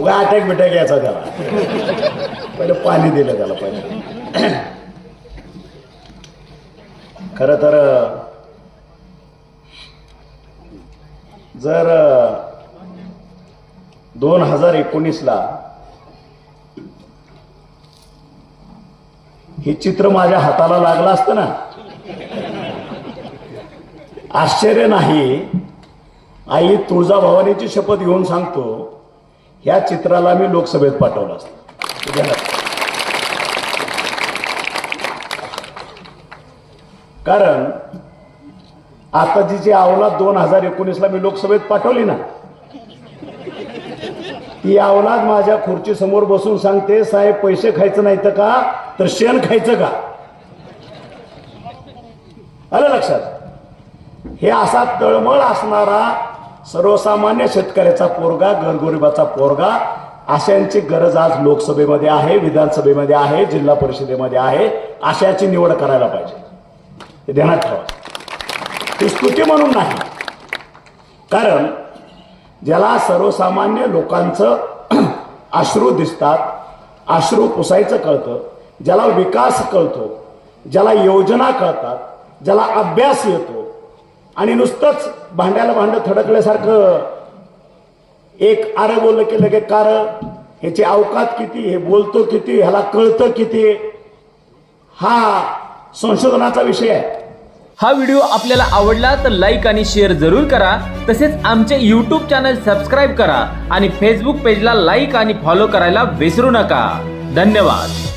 उगा अटॅक बिटॅक यायचा त्याला. पहिले पाणी दिलं त्याला पहिले. खरं तर जर दोन हजार एकोणीसला हे चित्र माझ्या हाताला लागलं असतं ना. आश्चर्य नाही. आई तुळजाभवानीची शपथ घेऊन सांगतो ह्या चित्राला मी लोकसभेत पाठवलं असतं. कारण आता जी जी अवलाद दोन हजार एकोणीसला मी लोकसभेत पाठवली ना ती अवलाद माझ्या खुर्ची समोर बसून सांगते साहेब पैसे खायचं नाही तर का? तर शेण खायचं का? आलं लक्षात? हे असा तळमळ असणारा सर्वसामान्य शेतकऱ्याचा पोरगा गरगरिबाचा पोरगा अशांची गरज आज लोकसभेमध्ये आहे विधानसभेमध्ये आहे जिल्हा परिषदेमध्ये आहे अशाची निवड करायला पाहिजे. हे ध्यानात ठेवा. ही स्तुती म्हणून नाही. कारण ज्याला सर्वसामान्य लोकांचं अश्रू दिसतात अश्रू पुसायचं कळतं ज्याला विकास कळतो ज्याला योजना कळतात ज्याला अभ्यास येतो आणि नुसतंच भांड्याला भांड थडकल्यासारखं. एक आरं बोललं की लगे कार ह्याची अवकात किती हे बोलतो किती ह्याला कळतं किती. हा संशोधनाचा विषय आहे. हा व्हिडिओ आपल्याला आवडला तर लाईक आणि शेअर जरूर करा. तसेच आमचे यूट्यूब चॅनल सबस्क्राईब करा आणि फेसबुक पेजला लाईक आणि फॉलो करायला विसरू नका. धन्यवाद.